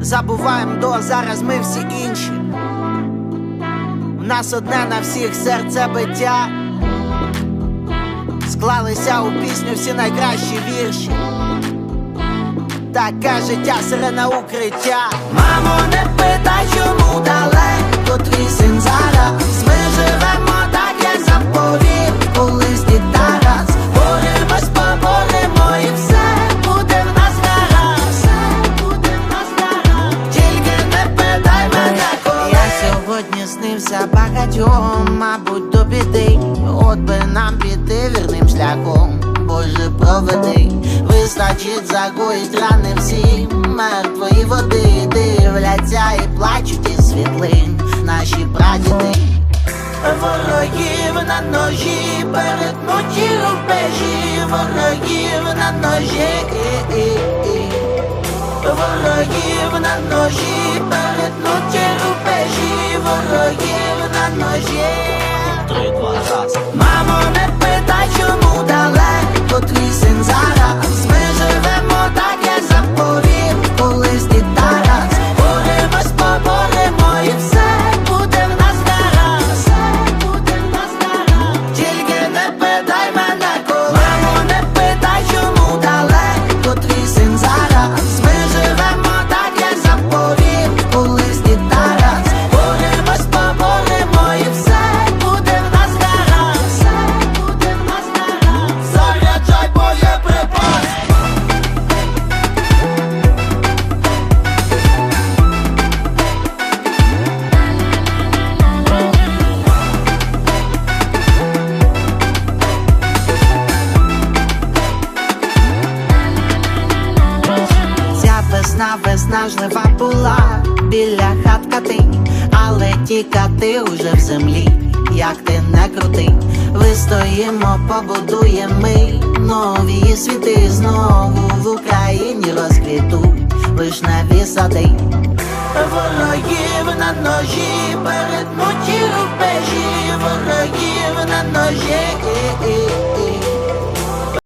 забуваємо до зараз ми всі інші. У нас одне на всіх серце биття. Склалися у пісню всі найкращі вірші. Таке життя сирена укриття. Мамо, не питай, чому далеко твій син снився багатьом, мабуть, до біди. От би нам піти вірним шляхом. Боже, проведи, вистачить загоїть рани всі мертвої води дивляться і плачуть із світлин наші прадіди. Ворогів на ножі, перетнуті рубежі, ворогів на ножі, ворогів на ножі, перетнуті рубежі, ворогів на ножі. Три, два, раз. Мамо, не питай, Ця весна жлива була біля хатка ти, але тікати уже в землі, як ти не крути, вистоїмо, побудуємо ми нові світи знову в Україні розквітуть вишневі сади. Ворогів на ножі перетнуть